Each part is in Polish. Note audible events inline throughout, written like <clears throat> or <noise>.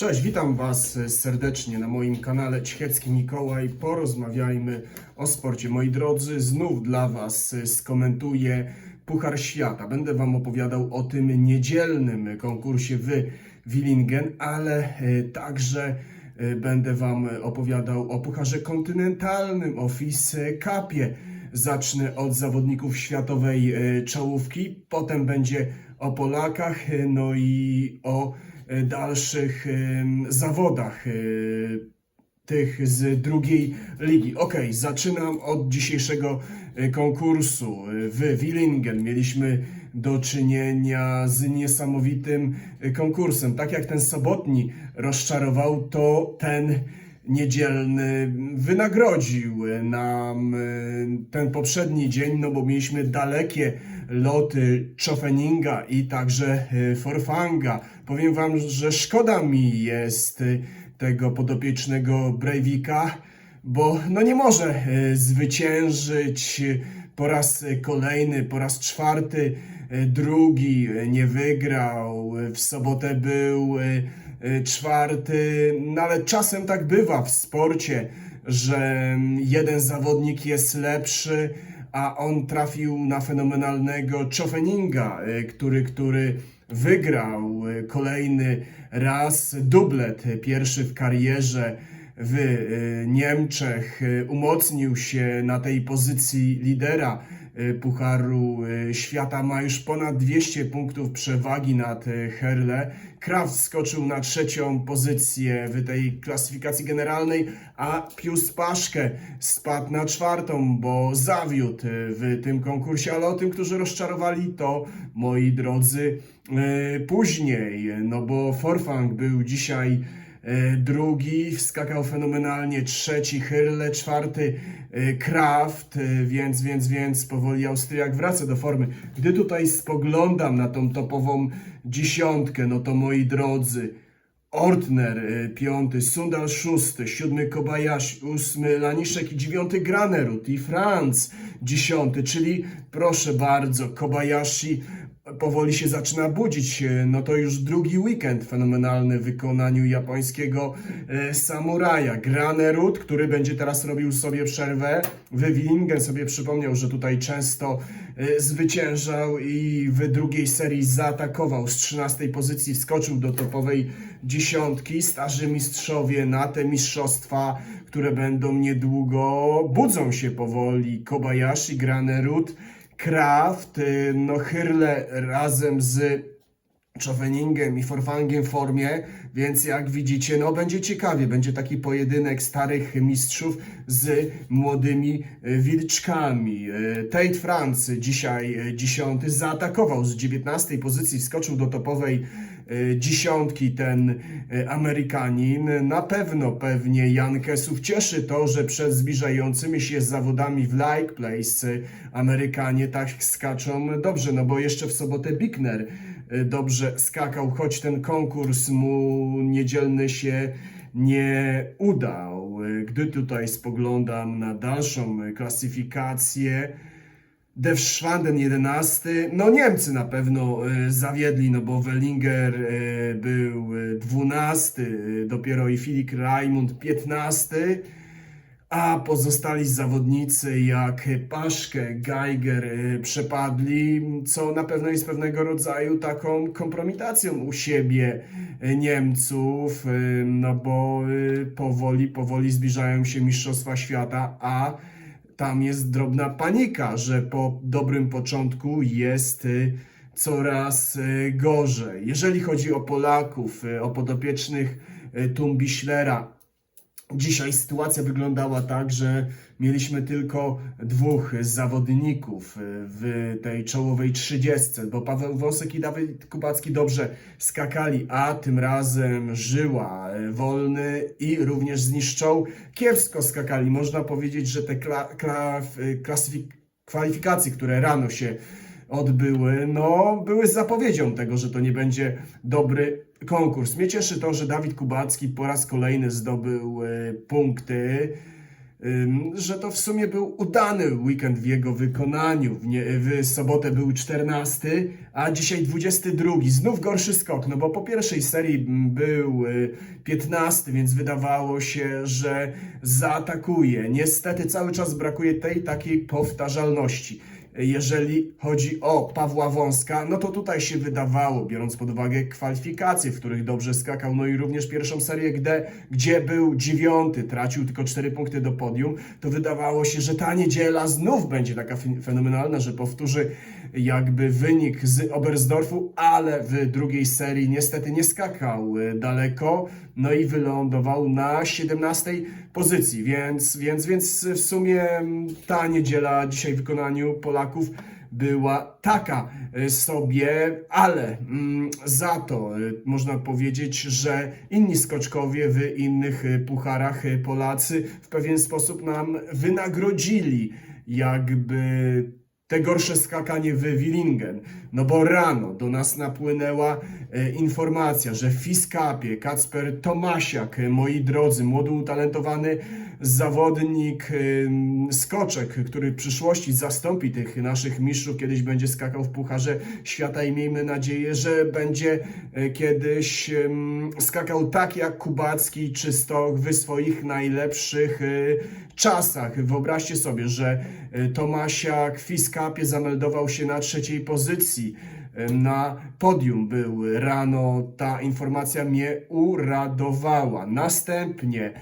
Cześć, witam Was serdecznie na moim kanale Ciechecki Mikołaj. Porozmawiajmy o sporcie. Moi drodzy, znów dla Was skomentuję Puchar Świata. Będę Wam opowiadał o tym niedzielnym konkursie w Willingen, ale e, także e, będę Wam opowiadał o Pucharze Kontynentalnym, o FIS Cupie. Zacznę od zawodników światowej e, czołówki, potem będzie o Polakach, e, no i o e, dalszych em, zawodach e, tych z drugiej ligi. Ok, zaczynam od dzisiejszego e, konkursu. E, W Willingen mieliśmy do czynienia z niesamowitym e, konkursem. Tak jak ten sobotni rozczarował, to ten niedzielny wynagrodził nam e, ten poprzedni dzień, no bo mieliśmy dalekie loty Chofeninga i także e, Forfanga. Powiem wam, że szkoda mi jest e, tego podopiecznego Breivika, bo no nie może e, zwyciężyć po raz kolejny, po raz czwarty, drugi nie wygrał, w sobotę był czwarty, no ale czasem tak bywa w sporcie, że jeden zawodnik jest lepszy, a on trafił na fenomenalnego Chofeninga, e, który, który wygrał e, kolejny raz dublet, e, pierwszy w karierze w Niemczech, umocnił się na tej pozycji lidera Pucharu e, Świata, ma już ponad 200 punktów przewagi nad e, Herle. Kraft skoczył na trzecią pozycję w tej klasyfikacji generalnej, a Pius Paszke spadł na czwartą, bo zawiódł w tym konkursie, ale o tym, którzy rozczarowali, to moi drodzy później, no bo Forfang był dzisiaj drugi wskakał fenomenalnie, trzeci Hyrle, czwarty e, Kraft, e, więc, więc, więc powoli Austriak wraca do formy. Gdy tutaj spoglądam na tą topową dziesiątkę, no to moi drodzy, Ortner e, piąty, Sundal szósty, siódmy Kobayashi, ósmy Laniszek i dziewiąty Granerud i Franz dziesiąty, czyli proszę bardzo, Kobayashi powoli się zaczyna budzić. No to już drugi weekend fenomenalny w wykonaniu japońskiego e, samuraja. Granerud, który będzie teraz robił sobie przerwę. W Willingen sobie przypomniał, że tutaj często e, zwyciężał i w drugiej serii zaatakował. Z 13 pozycji wskoczył do topowej dziesiątki. Starzy mistrzowie na te mistrzostwa, które będą niedługo, budzą się powoli. Kobayashi, Granerud, Kraft, y, no Hyrle razem z Chauveningiem i Forfangiem w formie, więc jak widzicie, no będzie ciekawie, będzie taki pojedynek starych mistrzów z młodymi y, wilczkami. Y, Tate France dzisiaj dziesiąty zaatakował z 19 pozycji, wskoczył do topowej dziesiątki ten y, Amerykanin. Na pewno pewnie Jan Kesów cieszy to, że przed zbliżającymi się zawodami w Like Place Amerykanie tak skaczą dobrze, no bo jeszcze w sobotę Bickner y, dobrze skakał, choć ten konkurs mu niedzielny się nie udał. Gdy tutaj spoglądam na dalszą klasyfikację, Der Schwanden 11. No Niemcy na pewno y, zawiedli, no bo Wellinger y, był y, 12, y, dopiero i Filip Raimund 15, a pozostali zawodnicy jak Paszke, Geiger przepadli, co na pewno jest pewnego rodzaju taką kompromitacją u siebie Niemców, no bo powoli, powoli zbliżają się Mistrzostwa Świata, a tam jest drobna panika, że po dobrym początku jest y, coraz y, gorzej. Jeżeli chodzi o Polaków, y, o podopiecznych Tumbiślera, Dzisiaj sytuacja wyglądała tak, że mieliśmy tylko dwóch zawodników y, w tej czołowej trzydziestce, bo Paweł Wosek i Dawid Kubacki dobrze skakali, a tym razem Żyła y, Wolny i również zniszczą kiepsko skakali. Można powiedzieć, że te kla, kla, klasyfik- kwalifikacje, które rano się odbyły, no były zapowiedzią tego, że to nie będzie dobry konkurs. Mnie cieszy to, że Dawid Kubacki po raz kolejny zdobył e, punkty. że to w sumie był udany weekend w jego wykonaniu. W, nie, w sobotę był 14, a dzisiaj 22. Znów gorszy skok, no bo po pierwszej serii był y, 15, więc wydawało się, że zaatakuje. Niestety cały czas brakuje tej takiej powtarzalności. Jeżeli chodzi o Pawła Wąska, no to tutaj się wydawało, biorąc pod uwagę kwalifikacje, w których dobrze skakał, no i również pierwszą serię, gdzie, był dziewiąty, tracił tylko cztery punkty do podium, to wydawało się, że ta niedziela znów będzie taka fen- fenomenalna, że powtórzy jakby wynik z Oberstdorfu, ale w drugiej serii niestety nie skakał y, daleko, no i wylądował na 17 pozycji, więc, więc, więc w sumie mm, ta niedziela dzisiaj w wykonaniu Polaków była taka y, sobie, ale mm, za to y, można powiedzieć, że inni skoczkowie w innych pucharach Polacy w pewien sposób nam wynagrodzili jakby te gorsze skakanie w Willingen. No bo rano do nas napłynęła e, informacja, że Fiskapie Kacper Tomasiak, e, moi drodzy, młody utalentowany zawodnik, e, skoczek, który w przyszłości zastąpi tych naszych mistrzów, kiedyś będzie skakał w Pucharze Świata i miejmy nadzieję, że będzie kiedyś skakał tak jak Kubacki czy Stok w swoich najlepszych czasach. Wyobraźcie sobie, że Tomasiak w Fiskapie zameldował się na trzeciej pozycji. E, Na podium był rano. Ta informacja mnie uradowała. Następnie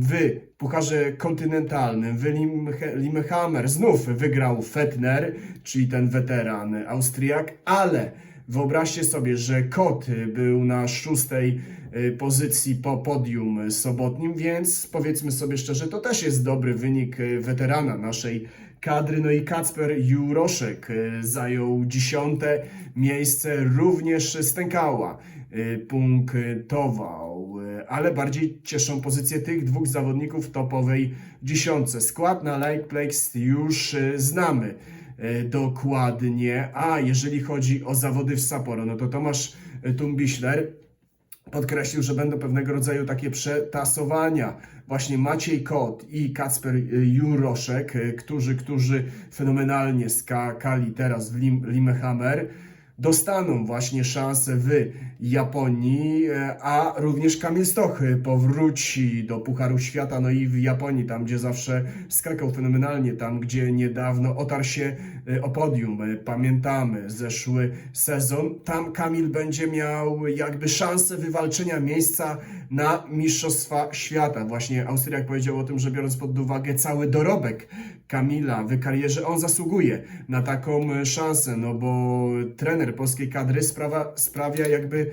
w Pucharze Kontynentalnym w Lim- Lillehammer znów wygrał Fettner, czyli ten weteran Austriak, ale wyobraźcie sobie, że Kot był na szóstej y, pozycji po podium sobotnim, więc powiedzmy sobie szczerze, to też jest dobry wynik y, weterana naszej kadry. No i Kacper Juroszek y, zajął dziesiąte miejsce, również stękała y, punktował, y, ale bardziej cieszą pozycje tych dwóch zawodników topowej dziesiątce. Skład na Lake Place już znamy dokładnie, a jeżeli chodzi o zawody w Sapporo, no to Tomasz Tumbiśler podkreślił, że będą pewnego rodzaju takie przetasowania. Właśnie Maciej Kot i Kacper y, Juroszek, y, którzy, którzy fenomenalnie skakali teraz w Lim, Lillehammer, dostaną właśnie szansę w Japonii, e, a również Kamil Stoch powróci do Pucharu Świata, no i w Japonii, tam gdzie zawsze skakał fenomenalnie, tam gdzie niedawno otarł się y, o podium, y, pamiętamy zeszły sezon, tam Kamil będzie miał jakby szansę wywalczenia miejsca na Mistrzostwa Świata. Właśnie Austriak powiedział o tym, że biorąc pod uwagę cały dorobek Kamila w karierze, on zasługuje na taką e, szansę, no bo trener polskiej kadry sprawa, sprawia jakby e,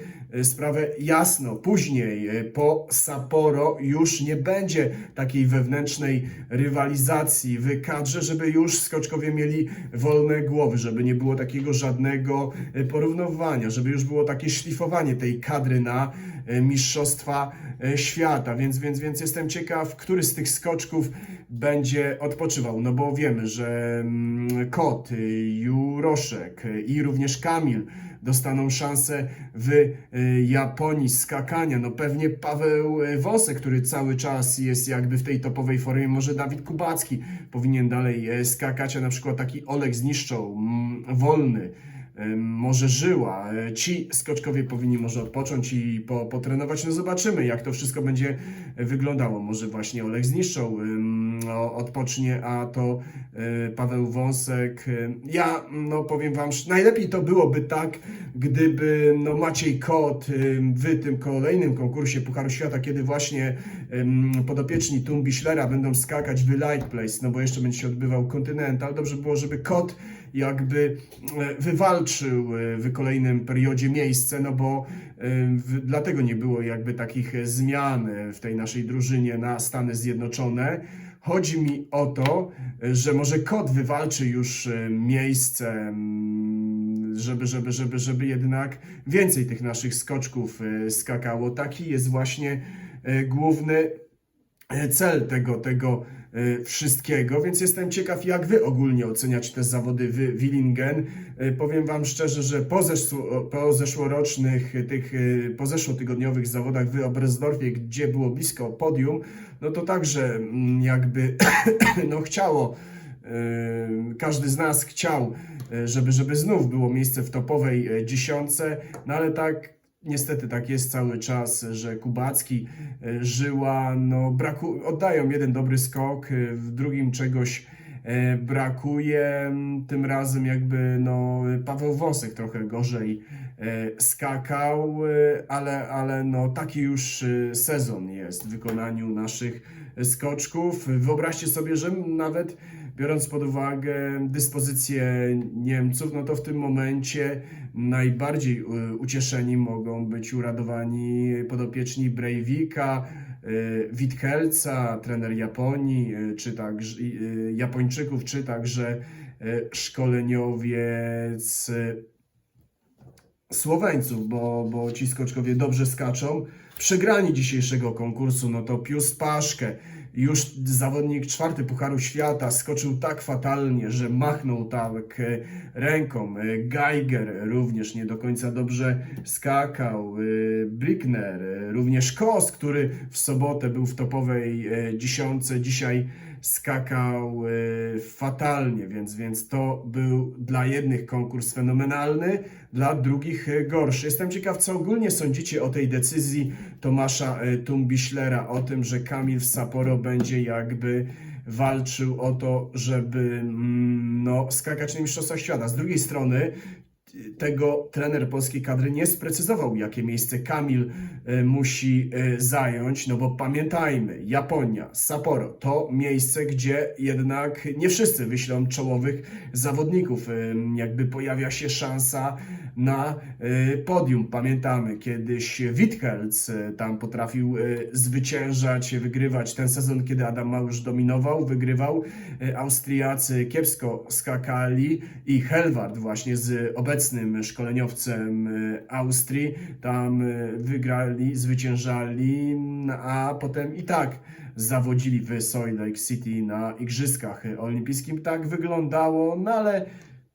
sprawę jasno. Później e, po Sapporo już nie będzie takiej wewnętrznej rywalizacji w kadrze, żeby już skoczkowie mieli wolne głowy, żeby nie było takiego żadnego e, porównywania, żeby już było takie szlifowanie tej kadry na e, mistrzostwa e, świata, więc, więc, więc jestem ciekaw, który z tych skoczków będzie odpoczywał, no bo wiemy, że mm, Kot, Juroszek i również Kamil dostaną szansę w y, Japonii skakania. No pewnie Paweł y, Wosek, który cały czas jest jakby w tej topowej formie, może Dawid Kubacki powinien dalej e, skakać, a na przykład taki Oleg Zniszczą, mm, wolny, może żyła. E, Ci skoczkowie powinni może odpocząć i po, potrenować. No zobaczymy, jak to wszystko będzie wyglądało. Może właśnie Olek zniszczą, odpocznie, a to y, Paweł Wąsek. y, Ja no powiem wam, najlepiej to byłoby tak, gdyby no, Maciej Kot w tym kolejnym konkursie Pucharu Świata, kiedy właśnie podopieczni Tumbiślera będą skakać w Light Place, no bo jeszcze będzie się odbywał Continental, dobrze było, żeby Kot jakby e, wywalczył e, w kolejnym periodzie miejsce, no bo e, dlatego nie było jakby takich zmian w tej naszej drużynie na Stany Zjednoczone. Chodzi mi o to, że może Kot wywalczy już miejsce, żeby, żeby, żeby, żeby jednak więcej tych naszych skoczków skakało. Taki jest właśnie główny cel tego, tego y, wszystkiego, więc jestem ciekaw, jak wy ogólnie oceniacie te zawody w Willingen. Y, Powiem wam szczerze, że po, zeszło, po zeszłorocznych, tych y, po zeszłotygodniowych zawodach w Oberstdorfie, gdzie było blisko podium, no to także mm, jakby <coughs> no chciało Każdy z nas chciał, żeby, żeby znów było miejsce w topowej dziesiątce, no ale tak niestety tak jest cały czas, że Kubacki, yy, Żyła, no braku, oddają jeden dobry skok, yy, w drugim czegoś brakuje. Tym razem jakby no Paweł Wąsek trochę gorzej yy, skakał, yy, ale, ale no taki już sezon jest w wykonaniu naszych skoczków. Wyobraźcie sobie, że nawet biorąc pod uwagę dyspozycję Niemców, no to w tym momencie najbardziej ucieszeni mogą być uradowani podopieczni Breivika, Witkelca, trener Japonii, y, czy także y, Japończyków, czy także y, szkoleniowiec y, Słoweńców, bo, bo ci skoczkowie dobrze skaczą. Przegrani dzisiejszego konkursu, no to Pius Paszkę, już zawodnik czwarty Pucharu Świata, skoczył tak fatalnie, że machnął tak e, ręką. E, Geiger również nie do końca dobrze skakał. E, Brickner, również Kos, który w sobotę był w topowej dziesiątce, dzisiaj skakał e, fatalnie, więc, więc to był dla jednych konkurs fenomenalny, dla drugich e, gorszy. Jestem ciekaw, co ogólnie sądzicie o tej decyzji Tomasza e, Tumbiślera, o tym, że Kamil w Sapporo będzie jakby walczył o to, żeby mm, no, skakać na Mistrzostwach Świata. Z drugiej strony tego trener polskiej kadry nie sprecyzował, jakie miejsce Kamil e, musi e, zająć, no bo pamiętajmy, Japonia, Sapporo to miejsce, gdzie jednak nie wszyscy wyślą czołowych zawodników. Jakby pojawia się szansa na e, podium. Pamiętamy, kiedyś Witkelc e, tam potrafił e, zwyciężać, wygrywać ten sezon, kiedy Adam Małysz dominował, wygrywał. Austriacy kiepsko skakali i Helward właśnie z obecnym szkoleniowcem Austrii tam wygrali, zwyciężali, a potem i tak zawodzili w Salt Lake City na Igrzyskach Olimpijskim. Tak wyglądało, no ale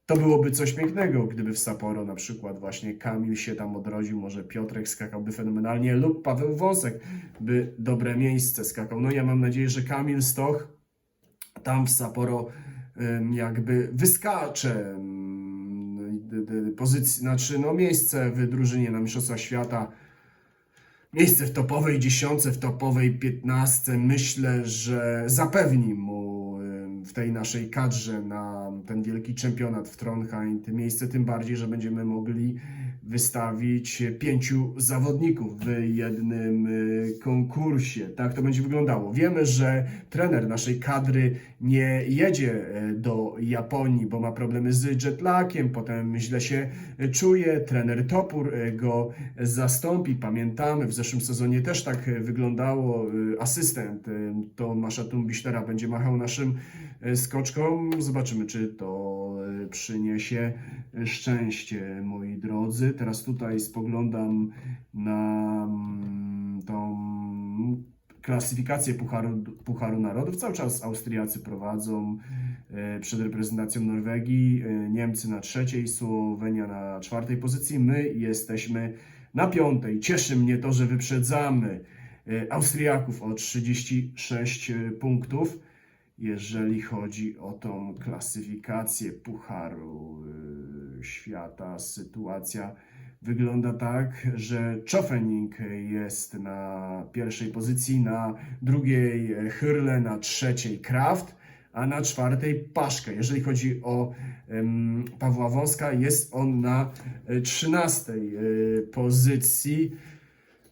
to byłoby coś pięknego, gdyby w Sapporo na przykład właśnie Kamil się tam odrodził, może Piotrek skakałby fenomenalnie lub Paweł Wąsek by dobre miejsce skakał. No ja mam nadzieję, że Kamil Stoch tam w Sapporo jakby wyskacze d- pozycji, znaczy no miejsce w drużynie na Mistrzostwa Świata miejsce w topowej dziesiątce, w topowej piętnastce myślę, że zapewni mu tej naszej kadrze na ten wielki czempionat w Trondheim miejsce, tym bardziej, że będziemy mogli wystawić pięciu zawodników w jednym y, konkursie. Tak to będzie wyglądało. Wiemy, że trener naszej kadry nie jedzie e, do Japonii, bo ma problemy z jetlagiem, potem źle się czuje. Trener Topór e, go zastąpi. Pamiętamy, w zeszłym sezonie też tak e, wyglądało. Asystent Tomasza Tumbiślera będzie machał naszym skoczkom. Zobaczymy, czy to przyniesie szczęście, moi drodzy. Teraz tutaj spoglądam na mm, tą klasyfikację Pucharu, Pucharu Narodów. Cały czas Austriacy prowadzą e, przed reprezentacją Norwegii, e, Niemcy na trzeciej, Słowenia na czwartej pozycji. My jesteśmy na piątej. Cieszy mnie to, że wyprzedzamy e, Austriaków o 36 punktów jeżeli chodzi o tą klasyfikację Pucharu y, Świata, sytuacja wygląda tak, że Czofening jest na pierwszej pozycji, na drugiej Hyrle, na trzeciej Kraft, a na czwartej Paszkę. Jeżeli chodzi o Pawła Wąska, jest on na e, trzynastej e, pozycji.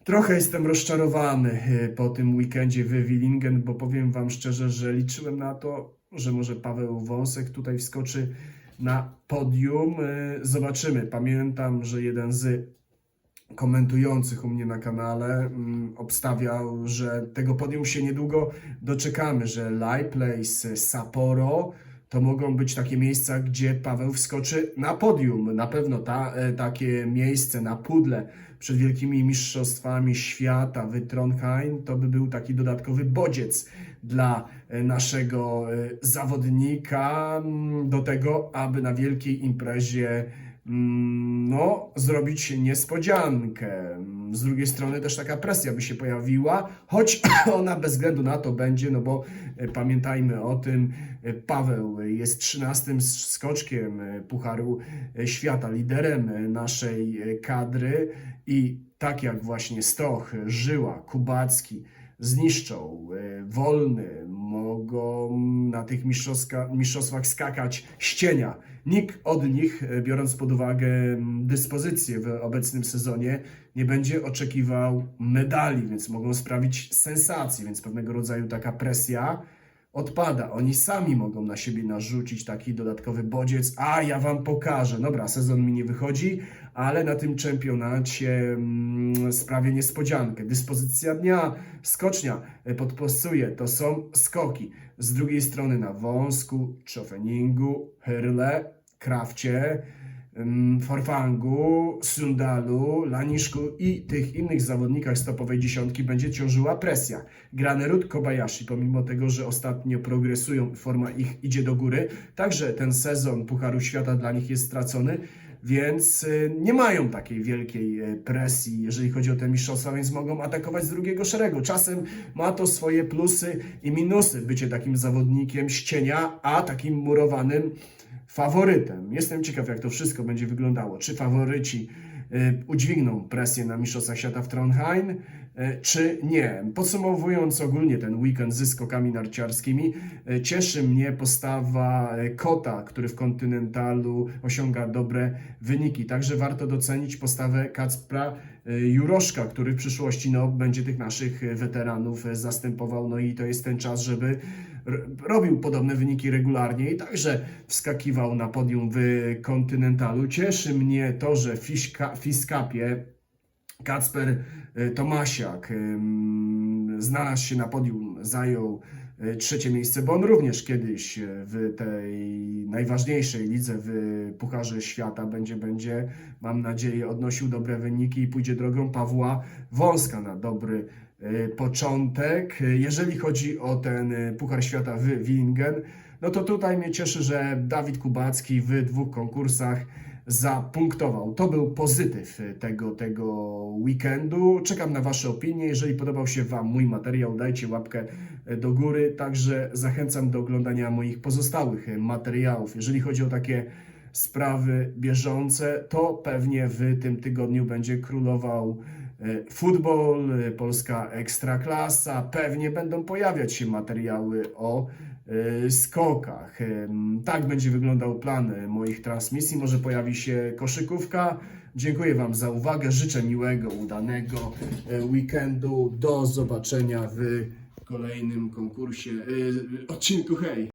Trochę jestem rozczarowany e, po tym weekendzie w Willingen, bo powiem Wam szczerze, że liczyłem na to, że może Paweł Wąsek tutaj wskoczy na podium. E, Zobaczymy. Pamiętam, że jeden z komentujących u mnie na kanale mm, obstawiał, że tego podium się niedługo doczekamy, że Live Place, Sapporo to mogą być takie miejsca, gdzie Paweł wskoczy na podium. Na pewno ta, e, takie miejsce na pudle przed wielkimi mistrzostwami świata w Trondheim to by był taki dodatkowy bodziec dla e, naszego e, zawodnika mm, do tego, aby na wielkiej imprezie mm, no, zrobić niespodziankę. Z drugiej strony też taka presja by się pojawiła, choć <clears throat> ona bez względu na to będzie, no bo e, pamiętajmy o tym, e, Paweł jest 13 skoczkiem e, Pucharu Świata, liderem naszej kadry i tak jak właśnie Stoch, Żyła, Kubacki zniszczą wolny, mogą na tych mistrzostwach skakać ścienia. Nikt od nich, e, biorąc pod uwagę dyspozycję w obecnym sezonie, nie będzie oczekiwał medali, więc mogą sprawić sensację, więc pewnego rodzaju taka presja odpada. Oni sami mogą na siebie narzucić taki dodatkowy bodziec, a ja wam pokażę. Dobra, sezon mi nie wychodzi, ale na tym czempionacie mm, sprawię niespodziankę. Dyspozycja dnia, skocznia e, podpasuje, to są skoki. Z drugiej strony na wąsku, chofeningu, hyrle, krawcie, ym, forfangu, sundalu, laniszku i tych innych zawodnikach z topowej dziesiątki będzie ciążyła presja. Granerud Kobayashi, pomimo tego, że ostatnio progresują, forma ich idzie do góry, także ten sezon Pucharu Świata dla nich jest stracony, więc y, nie mają takiej wielkiej y, presji, jeżeli chodzi o te mistrzostwa, więc mogą atakować z drugiego szeregu. Czasem ma to swoje plusy i minusy, bycie takim zawodnikiem z cienia, a takim murowanym faworytem. Jestem ciekaw, jak to wszystko będzie wyglądało. Czy faworyci udźwigną presję na Mistrzostwach Świata w Trondheim, y, czy nie. Podsumowując ogólnie ten weekend ze skokami narciarskimi, y, cieszy mnie postawa y, Kota, który w kontynentalu osiąga dobre wyniki. Także warto docenić postawę Kacpra y, Juroszka, który w przyszłości no, będzie tych naszych y, weteranów y, zastępował. No i to jest ten czas, żeby robił podobne wyniki regularnie i także wskakiwał na podium w kontynentalu. Cieszy mnie to, że w Fiskapie Kacper y, Tomasiak ym, znalazł się na podium, zajął y, trzecie miejsce, bo on również kiedyś w tej najważniejszej lidze w Pucharze Świata będzie, będzie, mam nadzieję, odnosił dobre wyniki i pójdzie drogą Pawła Wąska na dobry początek. Jeżeli chodzi o ten Puchar Świata w Willingen, no to tutaj mnie cieszy, że Dawid Kubacki w dwóch konkursach zapunktował. To był pozytyw tego, tego weekendu. Czekam na Wasze opinie. Jeżeli podobał się Wam mój materiał, dajcie łapkę do góry. Także zachęcam do oglądania moich pozostałych materiałów. Jeżeli chodzi o takie sprawy bieżące, to pewnie w tym tygodniu będzie królował e, futbol, e, polska ekstraklasa. Pewnie będą pojawiać się materiały o e, skokach. Em, Tak będzie wyglądał plan e, moich transmisji. Może pojawi się koszykówka. Dziękuję Wam za uwagę. Życzę miłego, udanego e, weekendu. Do zobaczenia w kolejnym konkursie, e, odcinku. Hej!